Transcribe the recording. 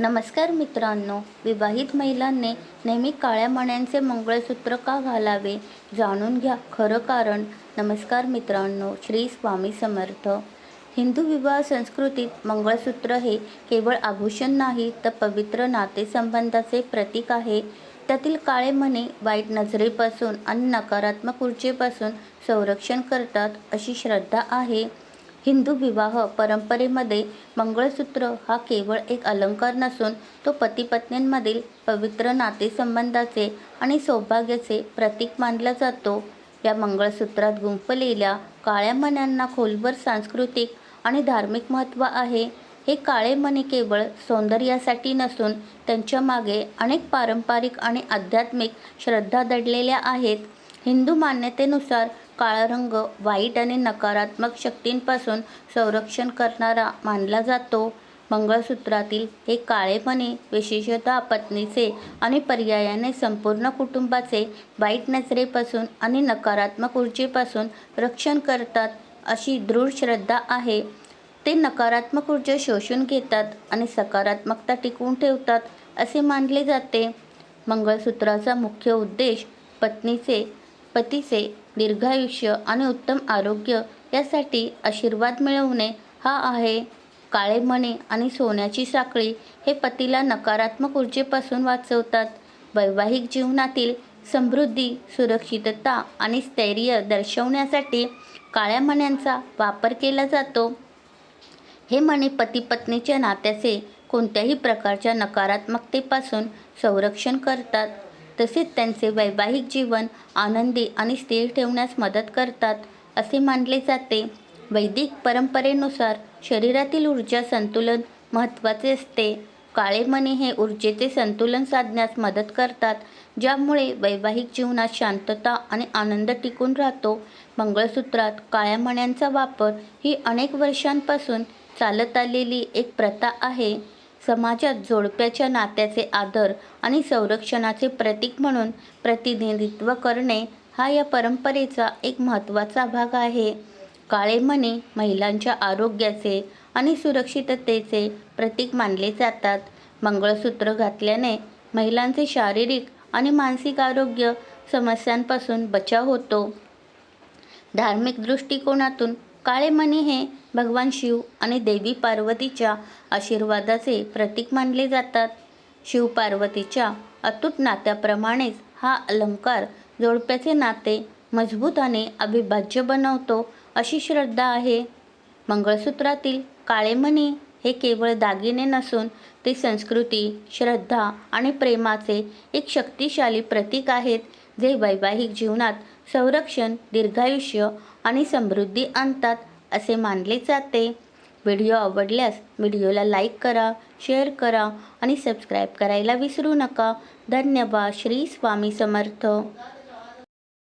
नमस्कार मित्रांनो विवाहित महिलांनी नेहमी काळ्या मण्यांचे मंगळसूत्र का घालावे जाणून घ्या खरं कारण. नमस्कार मित्रांनो श्री स्वामी समर्थ. हिंदू विवाह संस्कृतीत मंगळसूत्र हे केवळ आभूषण नाही तर पवित्र नातेसंबंधाचे प्रतीक आहे. त्यातील काळे मणी वाईट नजरेपासून आणि नकारात्मक ऊर्जेपासून संरक्षण करतात अशी श्रद्धा आहे. हिंदू विवाह परंपरेमध्ये मंगळसूत्र हा केवळ एक अलंकार नसून तो पतीपत्नींमधील पवित्र नातेसंबंधाचे आणि सौभाग्याचे प्रतीक मानला जातो. या मंगळसूत्रात गुंफलेल्या काळ्या मण्यांना खोलवर सांस्कृतिक आणि धार्मिक महत्त्व आहे. हे काळे मणी केवळ सौंदर्यासाठी नसून त्यांच्या मागे अनेक पारंपरिक आणि आध्यात्मिक श्रद्धा दडलेल्या आहेत. हिंदू मान्यतेनुसार काळा रंग वाईट आणि नकारात्मक शक्तींपासून संरक्षण करणारा मानला जातो. मंगळसूत्रातील हे काळेपणे विशेषतः पत्नीचे आणि पर्यायाने संपूर्ण कुटुंबाचे वाईट नजरेपासून आणि नकारात्मक ऊर्जेपासून रक्षण करतात अशी दृढ श्रद्धा आहे. ते नकारात्मक ऊर्जा शोषून घेतात आणि सकारात्मकता टिकवून ठेवतात असे मानले जाते. मंगळसूत्राचा मुख्य उद्देश पत्नीचे पतीचे दीर्घायुष्य आणि उत्तम आरोग्य यासाठी आशीर्वाद मिळवणे हा आहे. काळे मणे आणि सोन्याची साखळी हे पतीला नकारात्मक ऊर्जेपासून वाचवतात. वैवाहिक जीवनातील समृद्धी सुरक्षितता आणि स्थैर्य दर्शवण्यासाठी काळ्या मण्यांचा वापर केला जातो. हे मणे पती पत्नीच्या नात्याचे कोणत्याही प्रकारच्या नकारात्मकतेपासून संरक्षण करतात. तसेच त्यांचे वैवाहिक जीवन आनंदी आणि स्थिर ठेवण्यास मदत करतात असे मानले जाते. वैदिक परंपरेनुसार शरीरातील ऊर्जा संतुलन महत्त्वाचे असते. काळे मणी हे ऊर्जेचे संतुलन साधण्यास मदत करतात ज्यामुळे वैवाहिक जीवनात शांतता आणि आनंद टिकून राहतो. मंगळसूत्रात काळ्या मण्यांचा वापर ही अनेक वर्षांपासून चालत आलेली एक प्रथा आहे. समाजात जोडप्याच्या नात्याचे आदर आणि संरक्षणाचे प्रतीक म्हणून प्रतिनिधित्व करणे हा या परंपरेचा एक महत्त्वाचा भाग आहे. काळे मणी महिलांच्या आरोग्याचे आणि सुरक्षिततेचे प्रतीक मानले जातात. मंगळसूत्र घातल्याने महिलांचे शारीरिक आणि मानसिक आरोग्य समस्यांपासून बचाव होतो. धार्मिक दृष्टिकोनातून काळे मणी हे भगवान शिव आणि देवी पार्वतीच्या आशीर्वादाचे प्रतीक मानले जातात. शिव पार्वतीच्या अतूट नात्याप्रमाणेच हा अलंकार जोडप्याचे नाते मजबूत आणि अविभाज्य बनवतो अशी श्रद्धा आहे. मंगळसूत्रातील काळे मणी हे केवळ दागिने नसून ते संस्कृती श्रद्धा आणि प्रेमाचे एक शक्तिशाली प्रतीक आहेत. जे वैवाहिक जीवनात संरक्षण दीर्घायुष्य आणि समृद्धी आणतात असे मानले जाते. व्हिडिओ आवडल्यास व्हिडिओला लाईक करा शेअर करा आणि सबस्क्राईब करायला विसरू नका. धन्यवाद. श्री स्वामी समर्थ.